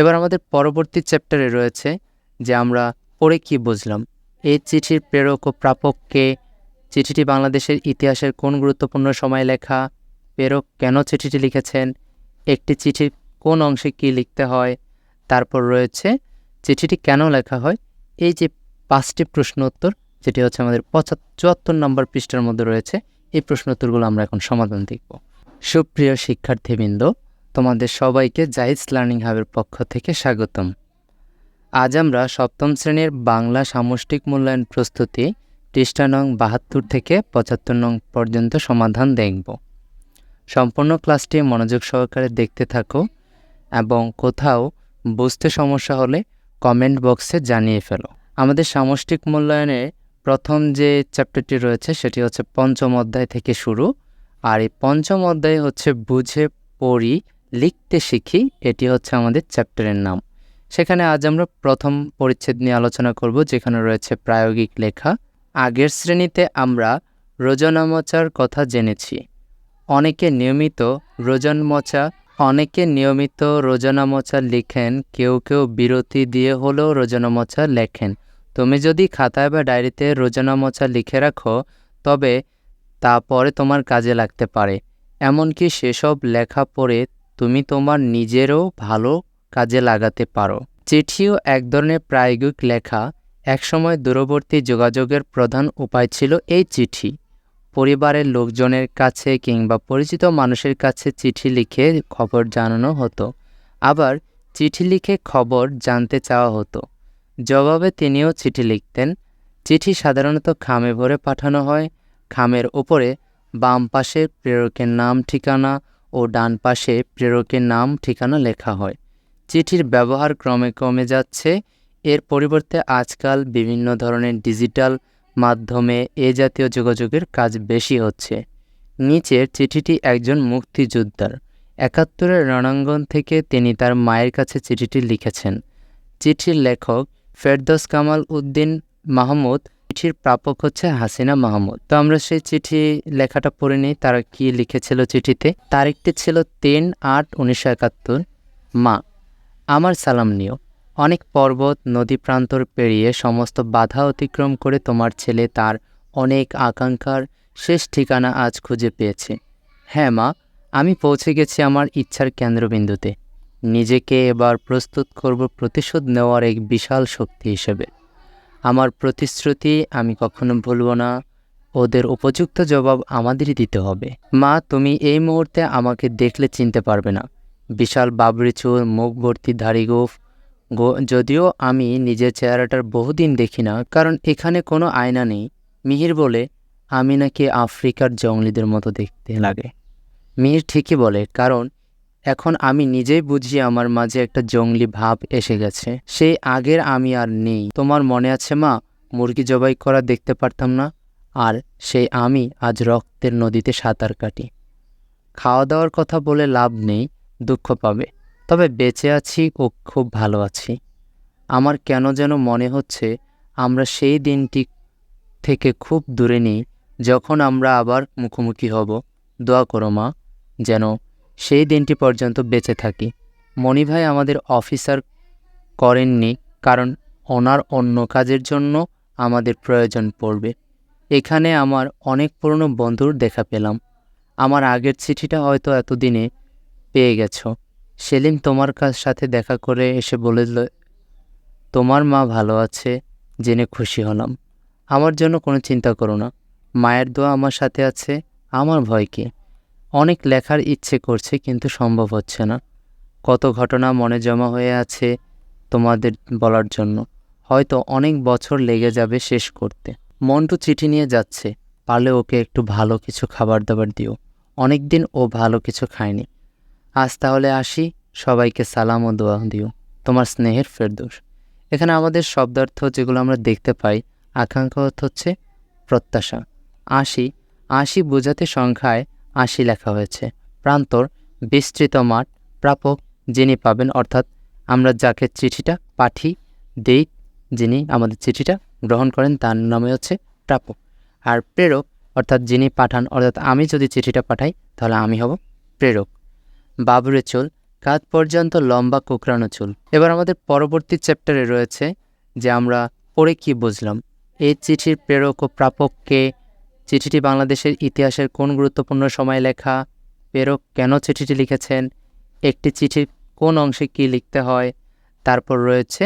এবার আমাদের পরবর্তী চ্যাপ্টারে রয়েছে, যে আমরা পড়ে কি বুঝলাম। এই চিঠির প্রেরক ও প্রাপককে চিঠিটি বাংলাদেশের ইতিহাসের কোন গুরুত্বপূর্ণ সময় লেখা, প্রেরক কেন চিঠিটি লিখেছেন, একটি চিঠির কোন অংশে কি লিখতে হয়, তারপর রয়েছে চিঠিটি কেন লেখা হয়, এই যে পাঁচটি প্রশ্ন উত্তর যেটি হচ্ছে আমাদের পঁচাত্তর, চুয়াত্তর নম্বর পৃষ্ঠার মধ্যে রয়েছে, এই প্রশ্ন উত্তরগুলো আমরা এখন সমাধান দেখব। সুপ্রিয় শিক্ষার্থীবৃন্দ তোমাদের সবাইকে জাইজ লার্নিং হাবের পক্ষ থেকে স্বাগতম। আজ আমরা সপ্তম শ্রেণির বাংলা সামষ্টিক মূল্যায়ন প্রস্তুতি পৃষ্ঠা নং বাহাত্তর থেকে পঁচাত্তর নং পর্যন্ত সমাধান দেখব। সম্পূর্ণ ক্লাসটি মনোযোগ সহকারে দেখতে থাকো এবং কোথাও বুঝতে সমস্যা হলে কমেন্ট বক্সে জানিয়ে ফেলো। আমাদের সামষ্টিক মূল্যায়নে প্রথম যে চ্যাপ্টারটি রয়েছে সেটি হচ্ছে পঞ্চম অধ্যায় থেকে শুরু। আর এই পঞ্চম অধ্যায় হচ্ছে বুঝে পড়ি লিখতে শিখি, এটি হচ্ছে আমাদের চ্যাপ্টারের নাম। সেখানে আজ আমরা প্রথম পরিচ্ছেদ নিয়ে আলোচনা করব, যেখানে রয়েছে প্রায়োগিক লেখা। আগের শ্রেণীতে আমরা রোজনামচার কথা জেনেছি। অনেকে নিয়মিত রোজনমচা, অনেকে নিয়মিত রোজনামচা লিখেন, কেউ কেউ বিরতি দিয়ে হলেও রোজনামচা লেখেন। তুমি যদি খাতায় বা ডায়েরিতে রোজনামচা লিখে রাখো, তবে তা পরে তোমার কাজে লাগতে পারে। এমনকি সেসব লেখা পড়ে তুমি তোমার নিজেরও ভালো কাজে লাগাতে পারো। চিঠিও এক ধরনের প্রায়োগিক লেখা। একসময় দূরবর্তী যোগাযোগের প্রধান উপায় ছিল এই চিঠি। পরিবারের লোকজনের কাছে কিংবা পরিচিত মানুষের কাছে চিঠি লিখে খবর জানানো হতো। আবার চিঠি লিখে খবর জানতে চাওয়া হতো। জবাবে তিনিও চিঠি লিখতেন। চিঠি সাধারণত খামে ভরে পাঠানো হয়। খামের ওপরে বাম পাশে প্রেরকের নাম, ঠিকানা ও ডান পাশে প্রেরকের নাম, ঠিকানা লেখা হয়। চিঠির ব্যবহার ক্রমে কমে যাচ্ছে। এর পরিবর্তে আজকাল বিভিন্ন ধরনের ডিজিটাল মাধ্যমে এ জাতীয় যোগাযোগের কাজ বেশি হচ্ছে। নিচের চিঠিটি একজন মুক্তিযোদ্ধার। একাত্তরের রণাঙ্গন থেকে তিনি তার মায়ের কাছে চিঠিটি লিখেছেন। চিঠির লেখক ফেরদৌস কামাল উদ্দিন মাহমুদ চিঠির প্রাপক হচ্ছে হাসিনা মাহমুদ। তো আমরা সেই চিঠি লেখাটা পড়ে নিই, তারা কি লিখেছিল চিঠিতে? তারিখটি ছিল তিন আট উনিশশো একাত্তর। মা, আমার সালাম নিও। অনেক পর্বত, নদী প্রান্তর পেরিয়ে সমস্ত বাধা অতিক্রম করে তোমার ছেলে তার অনেক আকাঙ্ক্ষার শেষ ঠিকানা আজ খুঁজে পেয়েছে। হ্যাঁ মা, আমি পৌঁছে গেছি আমার ইচ্ছার কেন্দ্রবিন্দুতে। নিজেকে এবার প্রস্তুত করব প্রতিশোধ নেওয়ার এক বিশাল শক্তি হিসেবে। আমার প্রতিশ্রুতি আমি কখনো ভুলব না। ওদের উপযুক্ত জবাব আমাদেরই দিতে হবে। মা, তুমি এই মুহূর্তে আমাকে দেখলে চিনতে পারবে না। বিশাল বাবরি চুল, মুখ ভর্তি ধাড়ি গোফ। গো, যদিও আমি নিজের চেহারাটার বহুদিন দেখি না, কারণ এখানে কোনো আয়না নেই। মিহির বলে, আমি নাকি আফ্রিকার জঙ্গলিদের মতো দেখতে লাগে। মিহির ঠিকই বলে, কারণ এখন আমি নিজেই বুঝি আমার মাঝে একটা জঙ্গলি ভাব এসে গেছে। সেই আগের আমি আর নেই। তোমার মনে আছে মা? মুরগি জবাই করা দেখতে পারতাম না। আর সেই আমি আজ রক্তের নদীতে সাঁতার কাটি। খাওয়া দাওয়ার কথা বলে লাভ নেই, দুঃখ পাবে। তবে বেঁচে আছি ও খুব ভালো আছি। আমার কেন যেন মনে হচ্ছে আমরা সেই দিনটি থেকে খুব দূরে নেই, যখন আমরা আবার মুখোমুখি হব। দোয়া করো মা, যেন সেই দিনটি পর্যন্ত বেঁচে থাকি। মণি ভাই আমাদের অফিসার করেননি কারণ ওনার অন্য কাজের জন্য আমাদের প্রয়োজন পড়বে। এখানে আমার অনেক পুরনো বন্ধুর দেখা পেলাম। আমার আগের চিঠিটা হয়তো এতদিনে পেয়ে গেছো। সেলিম তোমার কাছ সাথে দেখা করে এসে বলে তোমার মা ভালো আছে জেনে খুশি হলাম। আমার জন্য কোনো চিন্তা করো না। মায়ের দোয়া আমার সাথে আছে। আমার ভয় কি? অনেক লেখার ইচ্ছে করছে, কিন্তু সম্ভব হচ্ছে না। কত ঘটনা মনে জমা হয়ে আছে তোমাদের বলার জন্য। হয়তো অনেক বছর লেগে যাবে শেষ করতে। মন্টু চিঠি নিয়ে যাচ্ছে। পারলে ওকে একটু ভালো কিছু খাবার দাবার দিও। অনেক দিন ও ভালো কিছু খায়নি। আজ তাহলে আসি। সবাইকে সালাম ও দোয়া দিও। তোমার স্নেহের ফেরদোষ এখানে আমাদের শব্দার্থ যেগুলো আমরা দেখতে পাই, আকাঙ্ক্ষা হচ্ছে প্রত্যাশা। আশি আশি বোঝাতে সংখ্যায় আশি লেখা হয়েছে। প্রান্তর, বিস্তৃত মাঠ, প্রাপক যিনি পাবেন, অর্থাৎ আমরা যাকে চিঠিটা পাঠি, দেই, যিনি আমাদের চিঠিটা গ্রহণ করেন, তার নামে হচ্ছে প্রাপক। আর প্রেরক, অর্থাৎ যিনি পাঠান, অর্থাৎ আমি যদি চিঠিটা পাঠাই, তাহলে আমি হব প্রেরক। বাবুরে চুল, কাঁধ পর্যন্ত লম্বা কোকড়ানো চুল। এবার আমাদের পরবর্তী চ্যাপ্টারে রয়েছে যে আমরা পড়ে কি বুঝলাম। এই চিঠির প্রেরক ও প্রাপককে চিঠিটি বাংলাদেশের ইতিহাসের কোন গুরুত্বপূর্ণ সময় লেখা? প্রেরক কেন চিঠিটি লিখেছেন? একটি চিঠির কোন অংশে কী লিখতে হয়? তারপর রয়েছে,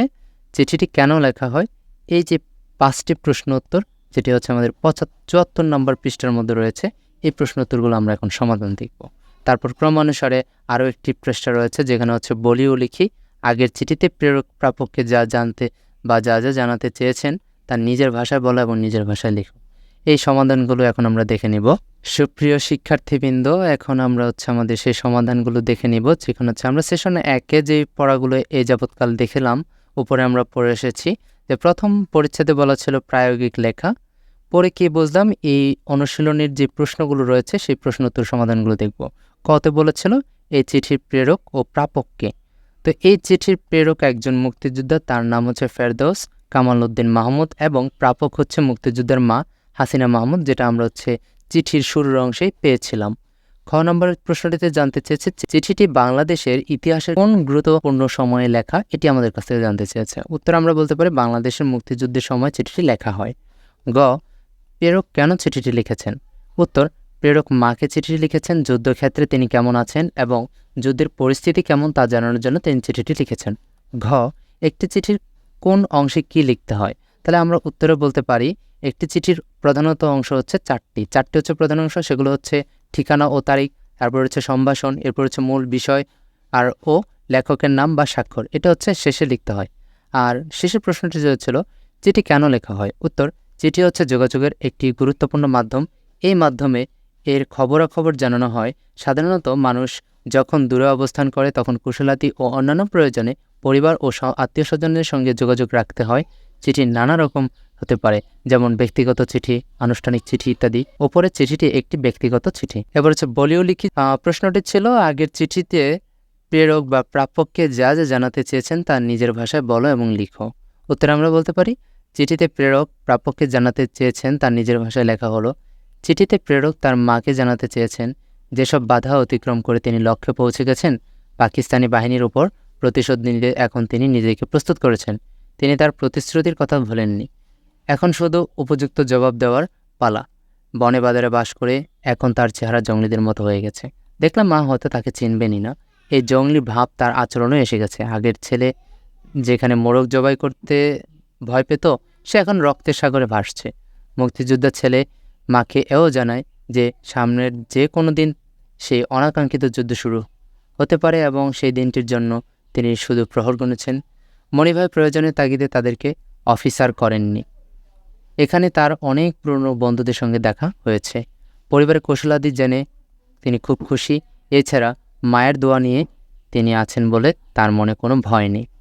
চিঠিটি কেন লেখা হয়? এই যে পাঁচটি প্রশ্ন উত্তর যেটি হচ্ছে আমাদের পঁচাত্তর নম্বর পৃষ্ঠার মধ্যে রয়েছে, এই প্রশ্ন উত্তরগুলো আমরা এখন সমাধান দেখব। তারপর ক্রমানুসারে আরও একটি পৃষ্ঠা রয়েছে, যেখানে হচ্ছে বলিও লিখি। আগের চিঠিতে প্রেরক প্রাপককে যা জানতে বা যা যা জানাতে চেয়েছেন তার নিজের ভাষায় বলা এবং নিজের ভাষায় লিখো। এই সমাধানগুলো এখন আমরা দেখে নিব। সুপ্রিয় শিক্ষার্থীবৃন্দ, এখন আমরা হচ্ছে আমাদের সেই সমাধানগুলো দেখে নিব, যেখানে হচ্ছে আমরা সেশনে একে যে পড়াগুলো এই যাবৎকাল দেখলাম, উপরে আমরা পড়ে এসেছি। যে প্রথম পরিচ্ছেদে বলা ছিল প্রায়োগিক লেখা। পরে কি বুঝলাম, এই অনুশীলনের যে প্রশ্নগুলো রয়েছে, সেই প্রশ্ন উত্তর সমাধানগুলো দেখব। কতে বলেছিল এই চিঠির প্রেরক ও প্রাপককে তো এই চিঠির প্রেরক একজন মুক্তিযোদ্ধা, তার নাম হচ্ছে ফেরদৌস কামাল উদ্দিন মাহমুদ এবং প্রাপক হচ্ছে মুক্তিযোদ্ধার মা হাসিনা মাহমুদ, যেটা আমরা হচ্ছে চিঠির শুরুর অংশেই পেয়েছিলাম। খ নম্বরের প্রশ্নটিতে জানতে চেয়েছে চিঠিটি বাংলাদেশের ইতিহাসের কোন গুরুত্বপূর্ণ সময়ে লেখা, এটি আমাদের কাছ থেকে জানতে চেয়েছে। উত্তর আমরা বলতে পারি, বাংলাদেশের মুক্তিযুদ্ধের সময় চিঠিটি লেখা হয়। গ, প্রেরক কেন চিঠিটি লিখেছেন? উত্তর, প্রেরক মাকে চিঠিটি লিখেছেন, যুদ্ধক্ষেত্রে তিনি কেমন আছেন এবং যুদ্ধের পরিস্থিতি কেমন তা জানানোর জন্য তিনি চিঠিটি লিখেছেন। ঘ, একটি চিঠির কোন অংশে কি লিখতে হয়? তাহলে আমরা উত্তরে বলতে পারি একটি চিঠির প্রধানত অংশ হচ্ছে চারটি। চারটি হচ্ছে প্রধান অংশ, সেগুলো হচ্ছে ঠিকানা ও তারিখ, তারপর হচ্ছে সম্ভাষণ, এরপর হচ্ছে মূল বিষয়, আর ও লেখকের নাম বা স্বাক্ষর, এটা হচ্ছে শেষে লিখতে হয়। আর শেষের প্রশ্নটি যে ছিল চিঠি কেন লেখা হয়? উত্তর, চিঠি হচ্ছে যোগাযোগের একটি গুরুত্বপূর্ণ মাধ্যম। এই মাধ্যমে এর খবরাখবর জানানো হয়। সাধারণত মানুষ যখন দূরে অবস্থান করে, তখন কুশলাতি ও অন্যান্য প্রয়োজনে পরিবার ও আত্মীয় স্বজনের সঙ্গে যোগাযোগ রাখতে হয়। চিঠি নানা রকম হতে পারে, যেমন ব্যক্তিগত চিঠি, আনুষ্ঠানিক চিঠি ইত্যাদি। ওপরে চিঠিটি একটি ব্যক্তিগত চিঠি। এবার হচ্ছে বলিও লিখিত প্রশ্নটি ছিল, আগের চিঠিতে প্রেরক বা প্রাপককে যা যা জানাতে চেয়েছেন তা নিজের ভাষায় বলো এবং লিখো। উত্তরে আমরা বলতে পারি, চিঠিতে প্রেরক প্রাপককে জানাতে চেয়েছেন তার নিজের ভাষায় লেখা হলো। চিঠিতে প্রেরক তার মাকে জানাতে চেয়েছেন। যেসব বাধা অতিক্রম করে তিনি লক্ষ্যে পৌঁছে গেছেন, পাকিস্তানি বাহিনীর উপর প্রতিশোধ নিলে এখন তিনি নিজেকে প্রস্তুত করেছেন। তিনি তার প্রতিশ্রুতির কথা ভোলেননি। এখন শুধু উপযুক্ত জবাব দেওয়ার পালা। বনে বাজারে বাস করে এখন তার চেহারা জঙ্গলিদের মতো হয়ে গেছে। দেখলাম মা হয়তো তাকে চিনবেনই না। এই জঙ্গলি ভাব তার আচরণও এসে গেছে। আগের ছেলে যেখানে মোরগ জবাই করতে ভয় পেত, সে এখন রক্তের সাগরে ভাসছে। মুক্তিযোদ্ধার ছেলে মাকে এও জানায় যে সামনের যে কোনো দিন সেই অনাকাঙ্ক্ষিত যুদ্ধ শুরু হতে পারে এবং সেই দিনটির জন্য তিনি শুধু প্রহর গুনেছেন। মণিভাই প্রয়োজনের তাগিদে তাদেরকে অফিসার করেননি। এখানে তার অনেক পুরনো বন্ধুদের সঙ্গে দেখা হয়েছে। পরিবারের কৌশলাদি জেনে তিনি খুব খুশি। এছাড়া মায়ের দোয়া নিয়ে তিনি আছেন বলে তার মনে কোনো ভয় নেই।